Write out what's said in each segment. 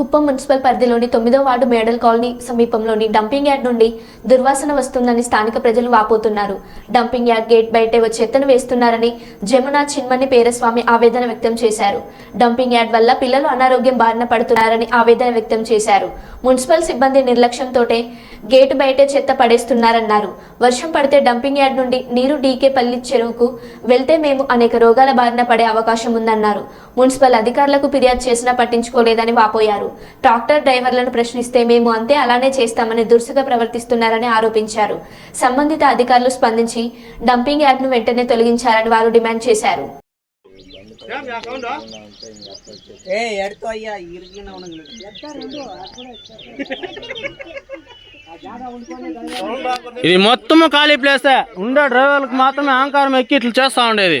Kuppam municipal పరిధిలోని తొమ్మిదో ward medal colony సమీపంలోని డంపింగ్ యార్డ్ నుండి దుర్వాసన వస్తుందని స్థానిక ప్రజలు వాపోతున్నారు. డంపింగ్ యార్డ్ గేట్ బయటే చెత్తను వేస్తున్నారని జమున చిన్మని పేరస్వామి ఆవేదన వ్యక్తం చేశారు. డంపింగ్ యార్డ్ వల్ల పిల్లలు అనారోగ్యం బారిన పడుతున్నారని ఆవేదన వ్యక్తం చేశారు. మున్సిపల్ సిబ్బంది నిర్లక్ష్యంతోటే గేటు బయటే చెత్త పడేస్తున్నారన్నారు. వర్షం పడితే డంపింగ్ యార్డ్ నుండి నీరు డీకే పల్లి చెరువుకు వెళ్తే మేము అనేక రోగాల బారిన పడే అవకాశం ఉందన్నారు. మున్సిపల్ అధికారులకు ఫిర్యాదు చేసినా పట్టించుకోలేదని వాపోయారు. ట్రాక్టర్ డ్రైవర్లను ప్రశ్నిస్తే మేము అంతే అలానే చేస్తామని దురుసుగా ప్రవర్తిస్తున్నారని ఆరోపించారు. సంబంధిత అధికారులు స్పందించి డంపింగ్ యాడ్ను వెంటనే తొలగించాలని వారు డిమాండ్ చేశారు. ఇది మొత్తము ఖాళీ ప్లేసే ఉండే డ్రైవర్లకు మాత్రమే అహంకారం ఎక్కి ఇట్లు చేస్తా ఉండేది.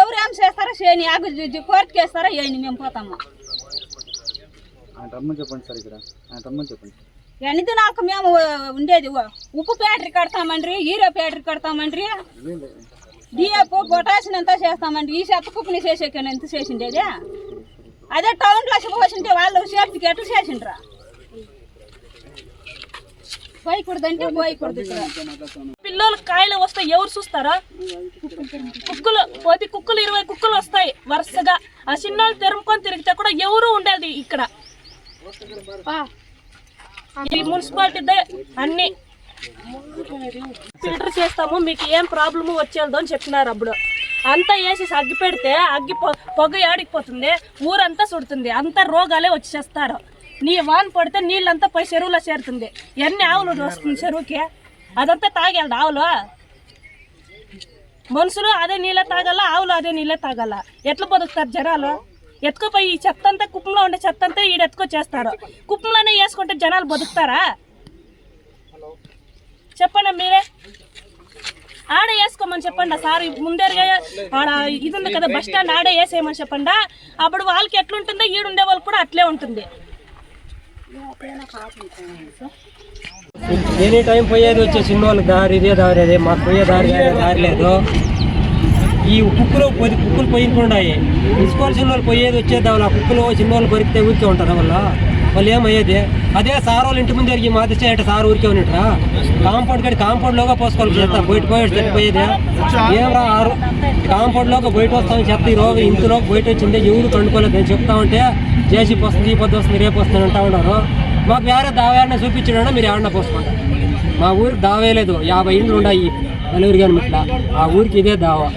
ఎవరు ఏం చేస్తారో చేయని ఆగు కోర్టుకి వేస్తారో వేయని మేము పోతాము. చెప్పండి సార్ ఇక్కడ. చెప్పండి. ఎన్ని దినాలకు మేము ఉండేది? ఉప్పు ఫ్యాక్టరీ కడతామండ్రి హీరో ఫ్యాక్టరీ కడతామండ్రి. డిఎఫ్ పొటాషియం ఎంత చేస్తామండి? ఈ చెత్త కుప్పని చేసేకి ఎంత చేసిండేది? అదే టౌన్లో పోసింటే వాళ్ళు సేఫ్టీకి ఎట్లా చేసిండ్రా? పోయకూడదంటే పోయకూడదు పిల్లలు కాయలు వస్తాయి ఎవరు చూస్తారా? కుక్కలు పోతే కుక్కలు ఇరవై కుక్కలు వస్తాయి వరుసగా. ఆ చిన్నోళ్ళు తెరుముకొని తిరిగితే కూడా ఎవరు ఉండేది ఇక్కడ. ఈ మున్సిపాలిటీ అన్ని. ఫిల్టర్ చేస్తాము మీకు ఏం ప్రాబ్లము వచ్చేదో అని చెప్పినారు అప్పుడు. అంతా వేసి అగ్గి పెడితే అగ్గి పొ- పొగ ఏడికిపోతుంది ఊరంతా సుడుతుంది అంతా రోగాలే వచ్చేస్తారు. నీ వాన పడితే నీళ్ళంతా పోయి చెరువులో చేరుతుంది. ఎన్ని ఆవులు వస్తుంది చెరువుకి? అదంతా తాగేది ఆవులు. మనుషులు అదే నీళ్ళే తాగాల ఆవులు అదే నీళ్ళే తాగాల? ఎట్లా బతుకుతారు జనాలు? ఎత్తుకుపోయి ఈ చెత్త అంతా కుప్పంలో ఉండే చెత్త అంతా ఈడ ఎత్తుకొచ్చేస్తారు. కుప్పంలోనే వేసుకుంటే జనాలు బతుకుతారా? చెప్పండి మీరే ఆడ వేసుకోమని చెప్పండి సార్. ముందేరుగా ఆడ ఇది ఉంది కదా బస్ స్టాండ్ ఆడే వేసేయమని చెప్పండి. అప్పుడు వాళ్ళకి ఎట్లుంటుందో ఈడుండే వాళ్ళు కూడా అట్లే ఉంటుంది. ఎనీ టైం పోయేది వచ్చే చిన్న దారి ఇదే దారి అదే మాకు పోయే దారి దారి లేదు. ఈ కుక్కలు పది కుక్కలు పోయినకుండాయి తీసుకోవాల్సిన వాళ్ళు పోయేది వచ్చేది ఆ కుక్కలు చిన్న వాళ్ళు కొరికితే ఊరికే ఉంటారు వల్ల వాళ్ళు ఏమయ్యేది? అదే సార్ వాళ్ళు ఇంటి ముందు జరిగి మాది అంటే సార్ ఊరికే ఉన్నట్రా? కాంపౌండ్ కట్టి కాంపౌండ్ లోగా పోసుకోవాలి చెప్తా బయట పోయేది పోయేది. ఏమరా ఆరు కాంపౌండ్ లోగా బయట వస్తామని చెప్తా ఈ రోజు ఇంతలో బయట వచ్చింది. ఎవరు కండుకోలేదు నేను చెప్తా ఉంటే జేసీపీ వస్తుంది ఈ పొద్దు వస్తుంది రేపు వస్తుంది అంటూ ఉన్నారు. మాకు వేరే దావేరణ చూపించడం మీరు ఏమన్నా పోసుకుంటారు మా ఊరికి దావేలేదు యాభై ఇండ్లు ఉన్నాయి నలుగురు కానీ ఇట్లా ఆ ఊరికి ఇదే దావా.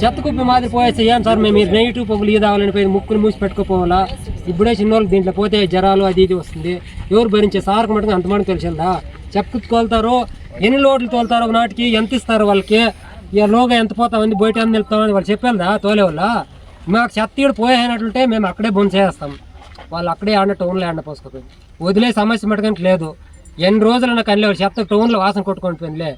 చెత్త కుప్పి మాదిరి పోయేస్తే ఏం సార్ మేము నెగిటివ్ పొగులు ఈ దావాలని పోయి ముక్కులు మూసి పెట్టుకోపోవాలా? ఇప్పుడే చిన్నోళ్ళు దీంట్లో పోతే జ్వరాలు అది ఇది వస్తుంది. ఎవరు భరించే సార్కు మటుకు అంతమంది తెలిసిందా? చెత్త తోలుతారు ఎన్ని లోట్లు తోలుతారు ఒక నాటికి ఎంత ఇస్తారు వాళ్ళకి? ఇక లోగా ఎంత పోతామని బయట ఎంత వెళ్తామని వాళ్ళు చెప్పేదా తోలే వాళ్ళ మాకు చెత్తీడు ఈడ పోయేనట్లుంటే మేము అక్కడే బొందు చేస్తాం వాళ్ళు అక్కడే ఆడిన టౌన్లో ఆడిన పోసుకోపోయింది వదిలే సమస్య మటుకంటే లేదు. ఎన్ని రోజులు నాకు అనిలేవు చెత్త టౌన్లో వాసన కొట్టుకొని పోయిందిలే